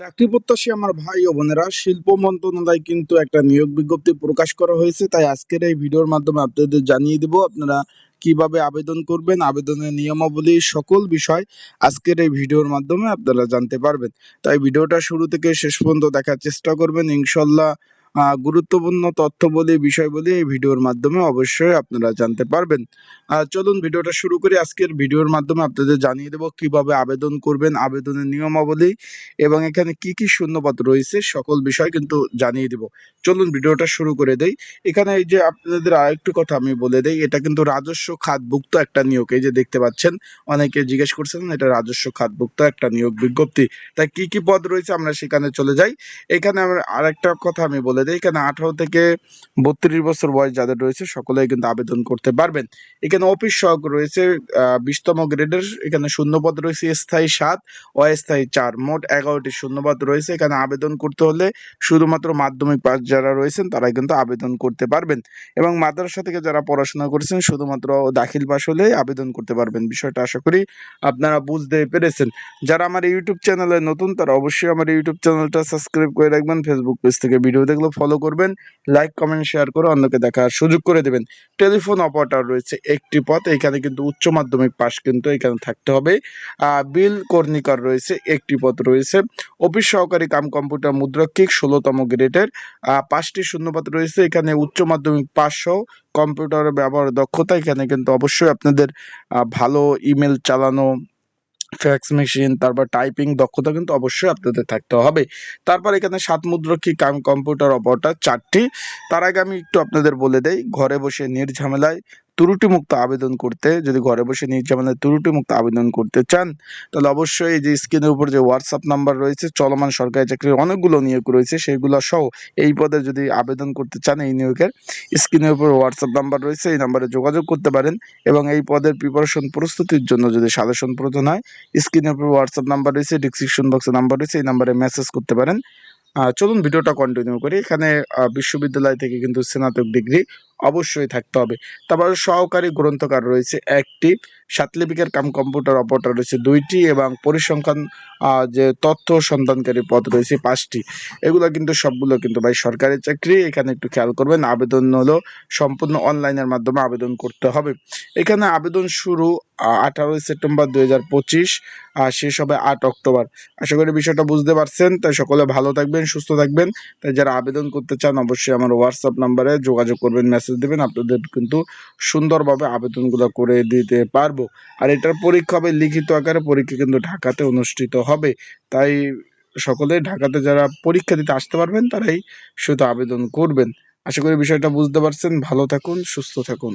চাকরি প্রত্যাশী আমার ভাই ও বোনেরা, শিল্প মন্ত্রণালয় কিন্তু একটা নিয়োগ বিজ্ঞপ্তি প্রকাশ করা হয়েছে, তাই আজকের এই ভিডিওর মাধ্যমে আপনাদের জানিয়ে দেব আপনারা কীভাবে আবেদন করবেন, আবেদনের নিয়মাবলী, সকল বিষয় আজকের এই ভিডিওর মাধ্যমে আপনারা জানতে পারবেন। তাই ভিডিওটা শুরু থেকে শেষ পর্যন্ত দেখার চেষ্টা করবেন, ইনশাল্লাহ গুরুত্বপূর্ণ তথ্য বলি বিষয় বলি এই ভিডিওর মাধ্যমে অবশ্যই আপনারা জানতে পারবেন। চলুন ভিডিওটা শুরু করি। আজকের ভিডিওর মাধ্যমে আপনাদের জানিয়ে দেব কীভাবে আবেদন করবেন, আবেদনের নিয়মাবলী এবং এখানে কি কি শূন্যপদ রয়েছে, সকল বিষয় কিন্তু জানিয়ে দিব। চলুন ভিডিওটা শুরু করে দেই। এখানে এই যে আপনাদের আরেকটু কথা আমি বলে দেই, এটা কিন্তু রাজস্ব খাতভুক্ত একটা নিয়োগ। এই যে দেখতে পাচ্ছেন, অনেকে জিজ্ঞেস করছেন, এটা রাজস্ব খাতভুক্ত একটা নিয়োগ বিজ্ঞপ্তি। তাই কি কি পদ রয়েছে আমরা সেখানে চলে যাই। এখানে আমরা আরেকটা কথা আমি বলে দিই, এখানে আঠারো থেকে বত্রিশ বছর বয়স যাদের রয়েছে সকলে কিন্তু আবেদন করতে পারবেন। এখানে অফিস সহক রয়েছে বিশতম গ্রেডের, এখানে শূন্যপদ রয়েছে, স্থায়ী সাত, অস্থায়ী চার। মোট এগারোটি শূন্যপদ রয়েছে, এখানে আবেদন করতে হলে শুধুমাত্র মাধ্যমিক পাস যারা রয়েছেন, তারাই কিন্তু আবেদন করতে পারবেন। এবং মাদ্রাসা থেকে যারা পড়াশোনা করেছেন, শুধুমাত্র দাখিল পাস হলে আবেদন করতে পারবেন, বিষয়টা আশা করি আপনারা বুঝতে পেরেছেন। যারা আমার ইউটিউব চ্যানেলে নতুন, তারা অবশ্যই আমার ইউটিউব চ্যানেলটা সাবস্ক্রাইব করে রাখবেন। ফেসবুক পেজ থেকে ভিডিও দেখলে ফলো করবেন লাইক কমেন্ট শেয়ার করে অন্যকে দেখার সুযোগ করে দেবেন। টেলিফোন অপারেটর রয়েছে একটি পথ এখানে কিন্তু উচ্চ মাধ্যমিক পাস কিন্তু এখানে থাকতে হবে। বিল কর্ণিকার রয়েছে একটি পথ রয়েছে। অফিস সহকারী কাম কম্পিউটার মুদ্রাক্ষিক, ষোলোতম গ্রেডের। পাঁচটি শূন্যপদ রয়েছে, এখানে উচ্চ মাধ্যমিক পাস সহ কম্পিউটারের ব্যবহার দক্ষতা এখানে কিন্তু অবশ্যই আপনাদের ভালো ইমেল চালানো ফ্যাক্স মেশিন তারপর টাইপিং দক্ষতা কিন্তু অবশ্যই আপনাদের থাকতে হবে। তারপর এখানে সাত মুদ্রক্ষী কাম কম্পিউটার অপারেটর চারটি। তার আগে আমি একটু আপনাদের বলে দেই, ঘরে বসে নির্ঝামেলায় ত্রুটি মুক্ত আবেদন করতে, যদি ঘরে বসে নির্ঝামেলায় ত্রুটি মুক্ত আবেদন করতে চান, তাহলে অবশ্যই এই যে স্ক্রিনের উপর যে হোয়াটসঅ্যাপ নাম্বার রয়েছে, চলমান সরকারি চাকরির অনেকগুলো নিয়োগ রয়েছে সেইগুলো সহ এই পদে যদি আবেদন করতে চান এই নিয়োগের, স্ক্রিনের উপর হোয়াটসঅ্যাপ নাম্বার রয়েছে, এই নাম্বারে যোগাযোগ করতে পারেন এবং এই পদের প্রিপারেশন প্রস্তুতির জন্য যদি সাজেশন প্রয়োজন হয়, স্ক্রিনের উপর হোয়াটসঅ্যাপ নাম্বার রয়েছে ডিসক্রিপশন বক্সে নাম্বার রয়েছে, এই নাম্বারে মেসেজ করতে পারেন। চলুন ভিডিওটা কন্টিনিউ করি। এখানে বিশ্ববিদ্যালয় থেকে কিন্তু স্নাতক ডিগ্রি অবশ্যই থাকতে হবে। তারপর সহকারী গ্রন্থকার রয়েছে একটি। সাতলিপিকের কাম কম্পিউটার অপারেটর রয়েছে দুইটি এবং পরিসংখ্যান যে তথ্য সন্ধানকারী পদ রয়েছে পাঁচটি। এগুলো কিন্তু সবগুলো কিন্তু ভাই সরকারি চাকরি। এখানে একটু খেয়াল করবেন, আবেদন হলো সম্পূর্ণ অনলাইনের মাধ্যমে আবেদন করতে হবে। এখানে আবেদন শুরু আঠারোই সেপ্টেম্বর দুই হাজার পঁচিশ আর শেষ হবে আট অক্টোবর। আশা করি বিষয়টা বুঝতে পারছেন। তাই সকলে ভালো থাকবেন, সুস্থ থাকবেন। তাই যারা আবেদন করতে চান, অবশ্যই আমার হোয়াটসঅ্যাপ নাম্বারে যোগাযোগ করবেন মেসেজ দেবেন, আপনাদের কিন্তু সুন্দরভাবে আবেদনগুলো করে দিতে পারব। আর এটার পরীক্ষা হবে লিখিত আকারে, পরীক্ষা কিন্তু ঢাকাতে অনুষ্ঠিত হবে। তাই সকলে ঢাকাতে যারা পরীক্ষা দিতে আসতে পারবেন, তারাই শুধু আবেদন করবেন। আশা করি বিষয়টা বুঝতে পারছেন। ভালো থাকুন, সুস্থ থাকুন।